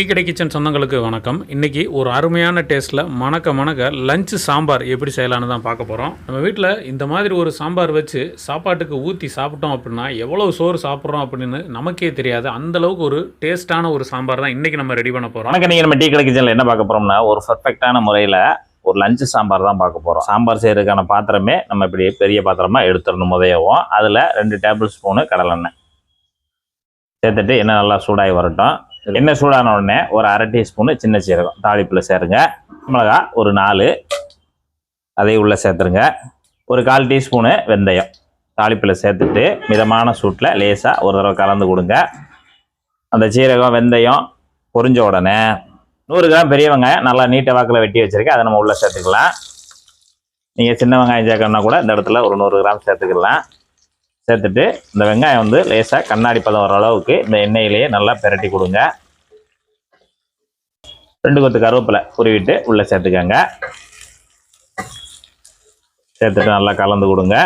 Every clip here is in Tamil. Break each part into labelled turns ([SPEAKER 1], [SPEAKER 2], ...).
[SPEAKER 1] டீ கடை கிச்சன் சொந்தங்களுக்கு வணக்கம். இன்றைக்கி ஒரு அருமையான டேஸ்ட்டில் மணக்க மணக்க லஞ்சு சாம்பார் எப்படி செய்யலான்னு தான் பார்க்க போகிறோம் நம்ம வீட்டில் இந்த மாதிரி ஒரு சாம்பார் வச்சு சாப்பாட்டுக்கு ஊற்றி சாப்பிட்டோம் அப்படின்னா எவ்வளோ சோறு சாப்பிட்றோம் அப்படின்னு நமக்கே தெரியாது. அந்த அளவுக்கு ஒரு டேஸ்ட்டான ஒரு சாம்பார் தான் இன்றைக்கி நம்ம ரெடி பண்ண போகிறோம்
[SPEAKER 2] வணக்கம். நீங்கள் நம்ம டீ கடை கிச்சனில் என்ன பார்க்க போகிறோம்னா ஒரு பர்ஃபெக்டான முறையில் ஒரு லஞ்சு சாம்பார் தான் பார்க்க போகிறோம் சாம்பார் செய்யறதுக்கான பாத்திரமே நம்ம இப்படி பெரிய பாத்திரமாக எடுத்துடணும் முதையவும். அதில் ரெண்டு டேபிள் ஸ்பூனு கடலெண்ணெய். சேர்த்துட்டு என்ன நல்லா சூடாகி வரட்டும். எண்ணெய் சூடான உடனே ஒரு அரை டீஸ்பூனு சின்ன சீரகம் தாளிப்பில் சேருங்க. மிளகா ஒரு நாலு அதை உள்ளே சேர்த்துருங்க. ஒரு கால் டீஸ்பூனு வெந்தயம் தாளிப்பில் சேர்த்துட்டு மிதமான சூட்டில் லேசாக ஒரு தடவை கலந்து கொடுங்க. அந்த சீரகம் வெந்தயம் பொரிஞ்ச உடனே நூறு கிராம் பெரிய வெங்காயம் நல்லா நீட்டை வாக்கில் வெட்டி வச்சுருக்கேன். அதை நம்ம உள்ளே சேர்த்துக்கலாம். நீங்கள் சின்ன வெங்காயம் சேர்க்கணும்னா கூட இந்த இடத்துல ஒரு நூறு கிராம் சேர்த்துக்கலாம். சேர்த்துட்டு இந்த வெங்காயம் வந்து லேசாக கண்ணாடி பதம் வர அளவுக்கு இந்த எண்ணெயிலேயே நல்லா பிரட்டி கொடுங்க. ரெண்டு கொத்து கருவேப்பிலை உருவிட்டு உள்ளே சேர்த்துக்கோங்க. சேர்த்துட்டு நல்லா கலந்து கொடுங்க.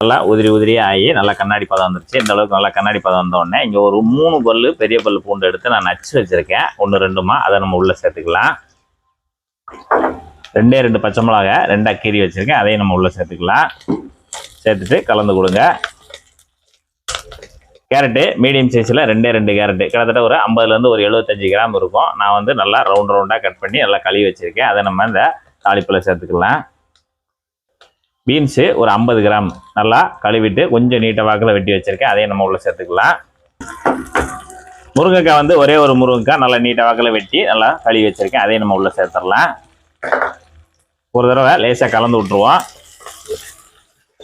[SPEAKER 2] நல்லா உதிரி உதிரியாக ஆகி நல்லா கண்ணாடி பதம் வந்துருச்சு. இந்த அளவுக்கு நல்லா கண்ணாடி பதம் வந்தோடனே இங்கே ஒரு மூணு பல்லு பெரிய பல் பூண்டு எடுத்து நான் நச்சு வச்சுருக்கேன். ஒன்று ரெண்டுமா அதை நம்ம உள்ளே சேர்த்துக்கலாம். ரெண்டே ரெண்டு பச்சை மிளகா ரெண்டாக கீரி வச்சுருக்கேன். அதையும் நம்ம உள்ளே சேர்த்துக்கலாம். சேர்த்துட்டு கலந்து கொடுங்க. கேரட்டு மீடியம் சைஸில் ரெண்டே ரெண்டு கேரட்டு. கிட்டத்தட்ட ஒரு ஐம்பதுலேருந்து ஒரு எழுபத்தஞ்சு கிராம் இருக்கும். நான் வந்து நல்லா ரவுண்ட் ரவுண்டாக கட் பண்ணி நல்லா கழுவி வச்சுருக்கேன். அதை நம்ம இந்த தாளிப்பில் சேர்த்துக்கலாம். பீன்ஸு ஒரு ஐம்பது கிராம். நல்லா கழுவிட்டு கொஞ்சம் நீட்டை வாக்கில் வெட்டி வச்சுருக்கேன். அதையும் நம்ம உள்ளே சேர்த்துக்கலாம். முருங்கைக்காய் வந்து ஒரே ஒரு முருங்கைக்காய். நல்லா நீட்டை வாக்கில் வெட்டி நல்லா கழுவி வச்சுருக்கேன். அதையும் நம்ம உள்ளே சேர்த்துடலாம். ஒரு தடவை லேசாக கலந்து விட்ருவோம்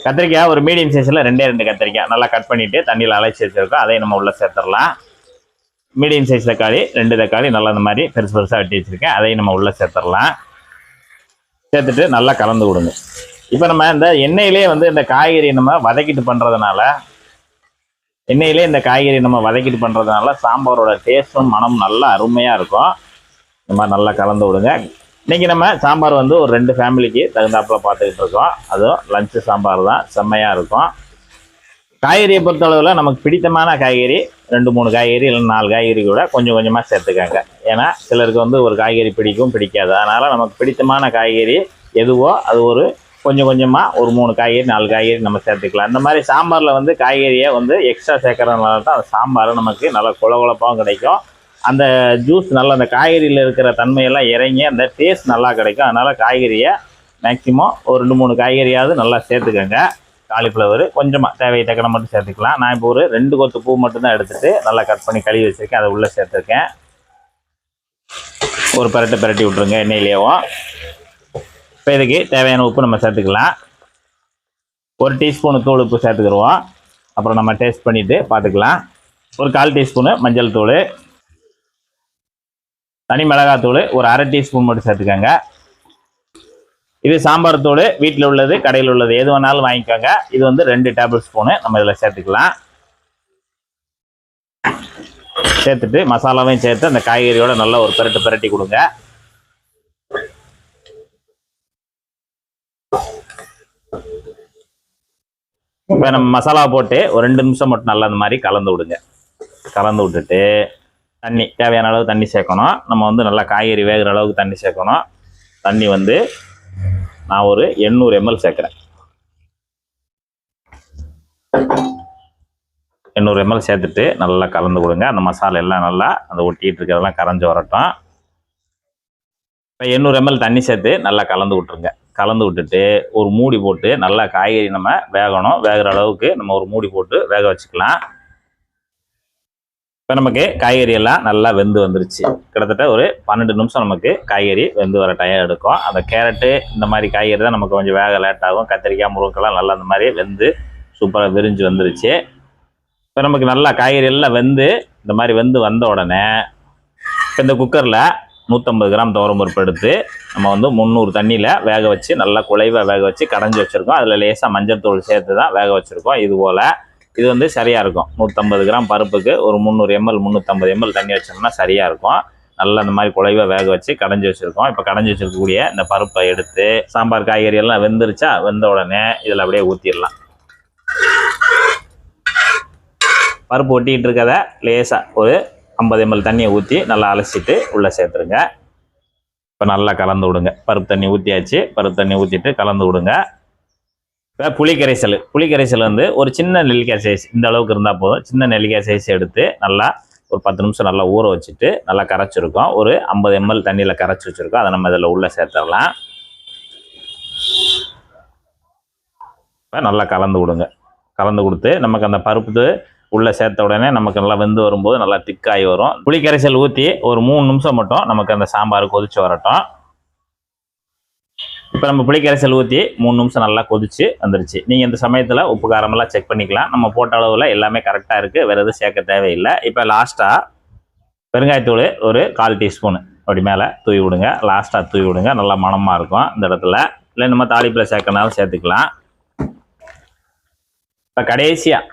[SPEAKER 2] கத்திரிக்காய் ஒரு மீடியம் சைஸில் ரெண்டே ரெண்டு கத்திரிக்காய். நல்லா கட் பண்ணிவிட்டு தண்ணியில் அழைச்சி வச்சுருக்கோம். அதையும் நம்ம உள்ளே சேர்த்துடலாம். மீடியம் சைஸ் தக்காளி ரெண்டு தக்காளி நல்லா இந்த மாதிரி பெருசு பெருசாக வெட்டி வச்சுருக்கேன். அதையும் நம்ம உள்ளே சேர்த்துடலாம். சேர்த்துட்டு நல்லா கலந்து கொடுங்க. இப்போ நம்ம இந்த எண்ணெயிலே வந்து இந்த காய்கறி நம்ம வதக்கிட்டு பண்ணுறதுனால எண்ணெயிலே இந்த காய்கறி நம்ம வதக்கிட்டு பண்ணுறதுனால சாம்பாரோட டேஸ்ட்டும் மனம் நல்லா அருமையாக இருக்கும். இந்த மாதிரி நல்லா கலந்து விடுங்க இன்றைக்கி நம்ம சாம்பார் வந்து ஒரு ரெண்டு ஃபேமிலிக்கு தகுந்தாப்பில் பார்த்துக்கிட்டு இருக்கோம் அதுவும் லஞ்சு சாம்பார் தான். செம்மையாக இருக்கும். காய்கறியை பொறுத்தளவில் நமக்கு பிடித்தமான காய்கறி ரெண்டு மூணு காய்கறி இல்லை நாலு காய்கறி கூட கொஞ்சம் கொஞ்சமாக சேர்த்துக்காங்க. ஏன்னா சிலருக்கு வந்து ஒரு காய்கறி பிடிக்கும் பிடிக்காது. அதனால் நமக்கு பிடித்தமான காய்கறி எதுவோ அது ஒரு கொஞ்சம் கொஞ்சமாக ஒரு மூணு காய்கறி நாலு காய்கறி நம்ம சேர்த்துக்கலாம். இந்த மாதிரி சாம்பாரில் வந்து காய்கறியை வந்து எக்ஸ்ட்ரா சேர்க்குறதுனால தான் அந்த சாம்பார் நமக்கு நல்லா குளகுளப்பாகவும் கிடைக்கும். அந்த ஜூஸ் நல்லா அந்த காய்கறியில் இருக்கிற தன்மையெல்லாம் இறங்கி அந்த டேஸ்ட் நல்லா கிடைக்கும். அதனால் காய்கறியை மேக்ஸிமம் ஒரு ரெண்டு மூணு காய்கறியாவது நல்லா சேர்த்துக்கோங்க. காலிஃப்ளவர் கொஞ்சமாக தேவையை தக்கன மட்டும் சேர்த்துக்கலாம். நான் இப்போ ஒரு ரெண்டு கொத்து பூ மட்டும்தான் எடுத்துகிட்டு நல்லா கட் பண்ணி கழுவி வச்சுருக்கேன். அதை உள்ளே சேர்த்துருக்கேன். ஒரு பரட்டை பரட்டி விட்ருங்க எண்ணெயிலேயும். இப்போ இதுக்கு தேவையான உப்பு நம்ம சேர்த்துக்கலாம். ஒரு டீஸ்பூனு தூள் உப்பு சேர்த்துக்கிடுவோம். அப்புறம் நம்ம டேஸ்ட் பண்ணிவிட்டு பார்த்துக்கலாம். ஒரு கால் டீஸ்பூனு மஞ்சள் தூள். தனி மிளகாத்தூள் ஒரு அரை டீஸ்பூன் மட்டும் சேர்த்துக்கோங்க. இது சாம்பார் தூள் வீட்டில் உள்ளது கடையில் உள்ளது. எது வேணாலும் வாங்கிக்கோங்க. இது வந்து ரெண்டு டேபிள் ஸ்பூனு. நம்ம இதில் சேர்த்துக்கலாம். சேர்த்துட்டு மசாலாவையும் சேர்த்து அந்த காய்கறியோட நல்லா ஒரு பிரட்டு பிரட்டி கொடுங்க. இப்போ நம்ம மசாலா போட்டு ஒரு ரெண்டு நிமிஷம் மட்டும் நல்லா அந்த மாதிரி கலந்து விடுங்க. கலந்து விட்டுட்டு தண்ணி தேவையான அளவு தண்ணி சேர்க்கணும். நம்ம வந்து நல்லா காய்கறி வேகிற அளவுக்கு தண்ணி சேர்க்கணும். தண்ணி வந்து நான் ஒரு எண்ணூறு எம்எல் சேர்க்குறேன். எண்ணூறு எம்எல் சேர்த்துட்டு நல்லா கலந்து கொடுங்க. அந்த மசாலா எல்லாம் நல்லா அந்த ஒட்டிகிட்டு இருக்கிறதெல்லாம் கரைஞ்சி வரட்டும். இப்போ எண்ணூறு எம்எல் தண்ணி சேர்த்து நல்லா கலந்து விட்ருங்க கலந்து விட்டுட்டு ஒரு மூடி போட்டு நல்லா காய்கறி நம்ம வேகணும். வேகிற அளவுக்கு நம்ம ஒரு மூடி போட்டு வேக வச்சுக்கலாம். இப்போ நமக்கு காய்கறி எல்லாம் நல்லா வெந்து வந்துருச்சு. கிட்டத்தட்ட ஒரு பன்னெண்டு நிமிஷம் நமக்கு காய்கறி வெந்து வர டயம் எடுக்கும். அந்த கேரட்டு இந்த மாதிரி காய்கறி தான் நமக்கு கொஞ்சம் வேக லேட் ஆகும். கத்திரிக்காய் முருங்கெல்லாம் நல்லா அந்த மாதிரி வெந்து சூப்பராக விரிஞ்சு வந்துருச்சு. இப்போ நமக்கு நல்லா காய்கறி எல்லாம் வெந்து இந்த மாதிரி வெந்து வந்த உடனே இப்போ இந்த குக்கரில் நூற்றம்பது கிராம் துவரம்பருப்பு எடுத்து நம்ம வந்து முந்நூறு தண்ணியில் வேக வச்சு நல்லா குலைவாக வேக வச்சு கடைஞ்சி வச்சுருக்கோம். அதில் லேசாக மஞ்சள் தூள் சேர்த்து தான் வேக வச்சுருக்கோம். இது போல் இது வந்து சரியாக இருக்கும். நூற்றம்பது கிராம் பருப்புக்கு ஒரு முந்நூறு எம்எல் முந்நூற்றம்பது எம்எல் தண்ணி வச்சோம்னா சரியாக இருக்கும். நல்லா இந்த மாதிரி குழைவாக வேக வச்சு கடைஞ்சி வச்சுருக்கோம். இப்போ கடைஞ்சி வச்சிருக்கக்கூடிய இந்த பருப்பை எடுத்து சாம்பார் காய்கறி எல்லாம் வெந்துருச்சா? வெந்த உடனே இதில் அப்படியே ஊற்றிடலாம் பருப்பு ஒட்டிக்கிட்டு இருக்கதை லேசாக ஒரு ஐம்பது எம்எல் தண்ணியை ஊற்றி நல்லா அலசிட்டு உள்ளே சேர்த்துருங்க. இப்போ நல்லா கலந்து விடுங்க. பருப்பு தண்ணி ஊற்றியாச்சு பருப்பு தண்ணி ஊற்றிட்டு கலந்து விடுங்க. இப்போ புளிக்கரைசல் புளிக்கரைசல் வந்து ஒரு சின்ன நெல்லிக்காய் சைஸ் இந்த அளவுக்கு இருந்தால் போதும். சின்ன நெல்லிக்காய் சைஸ் எடுத்து நல்லா ஒரு பத்து நிமிஷம் நல்லா ஊற வச்சுட்டு நல்லா கரைச்சிருக்கோம். ஒரு ஐம்பது எம்எல் தண்ணியில் கரைச்சி வச்சுருக்கோம். அதை நம்ம இதில் உள்ளே சேர்த்துடலாம். இப்போ நல்லா கலந்து விடுங்க கலந்து கொடுத்து நமக்கு அந்த பருப்பு உள்ளே சேர்த்த உடனே நமக்கு நல்லா வெந்து வரும்போது நல்லா திக்காகி வரும். புளிக்கரைசல் ஊற்றி ஒரு மூணு நிமிஷம் மட்டும் நமக்கு அந்த சாம்பார் கொதிச்சு வரட்டும். இப்போ நம்ம புளிக்கரைசல் ஊற்றி மூணு நிமிஷம் நல்லா கொதிச்சு வந்துருச்சு. நீங்கள் இந்த சமயத்தில் உப்பு காரமெல்லாம் செக் பண்ணிக்கலாம். நம்ம போட்ட அளவில் எல்லாமே கரெக்டாக இருக்குது வேறு எதுவும் சேர்க்க தேவையில்லை. இப்போ லாஸ்ட்டாக பெருங்காயத்தூள் ஒரு கால் டீஸ்பூனு. அப்படி மேலே தூவி விடுங்க. லாஸ்ட்டாக தூவி விடுங்க. நல்லா மணமாக இருக்கும் இந்த இடத்துல. இல்லை நம்ம தாளிப்பில் சேர்க்கனாலும் சேர்த்துக்கலாம். இப்போ கடைசியாக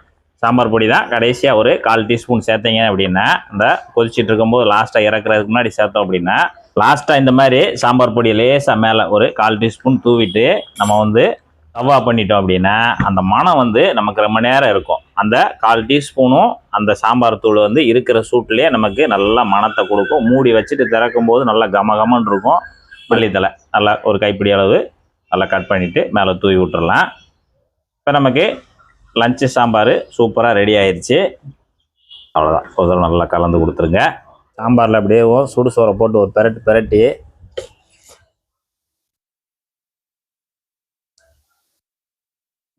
[SPEAKER 2] சாம்பார் பொடி தான். கடைசியாக ஒரு கால் டீஸ்பூன் சேர்த்தீங்க அப்படின்னா இந்த கொதிச்சிட்டு இருக்கும்போது லாஸ்ட்டாக இறக்குறதுக்கு முன்னாடி சேர்த்தோம் அப்படின்னா லாஸ்ட்டாக இந்த மாதிரி சாம்பார் பொடியை லேசாக மேலே ஒரு கால் டீஸ்பூன் தூவிட்டு நம்ம வந்து தவா பண்ணிட்டோம் அப்படின்னா அந்த மனம் வந்து நமக்கு ரொம்ப நேரம் இருக்கும். அந்த கால் டீஸ்பூனும் அந்த சாம்பார் தூள் வந்து இருக்கிற சூட்லேயே நமக்கு நல்லா மனத்தை கொடுக்கும். மூடி வச்சுட்டு திறக்கும் போது நல்லா கம கமன்னு இருக்கும். மல்லித்தலை நல்லா ஒரு கைப்பிடி அளவு நல்லா கட் பண்ணிவிட்டு மேலே தூவி விட்டுறலாம். இப்போ நமக்கு லஞ்சு சாம்பார் சூப்பராக ரெடி ஆயிடுச்சு அவ்வளோதான் நல்லா கலந்து கொடுத்துருங்க. சாம்பாரில் அப்படியே சுடு சோறை போட்டு ஒரு பெரட்டு பெரட்டி.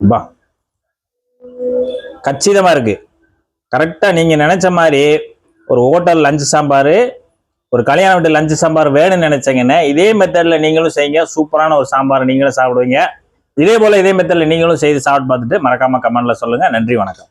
[SPEAKER 2] பா. கச்சிதமாக இருக்கு. கரெக்டாக நீங்கள் நினச்ச மாதிரி ஒரு ஹோட்டல் லஞ்சு சாம்பார் ஒரு கல்யாண வீட்டு லஞ்சு சாம்பார் வேணும்னு நினச்சிங்கன்னா இதே மெத்தடில் நீங்களும் செய்யுங்க. சூப்பரான ஒரு சாம்பார் நீங்களும் சாப்பிடுவீங்க. இதே போல் இதே மெத்தடில் நீங்களும் செய்து சாப்பிட்டு பார்த்துட்டு மறக்காமல் கமெண்டில் சொல்லுங்கள் நன்றி வணக்கம்.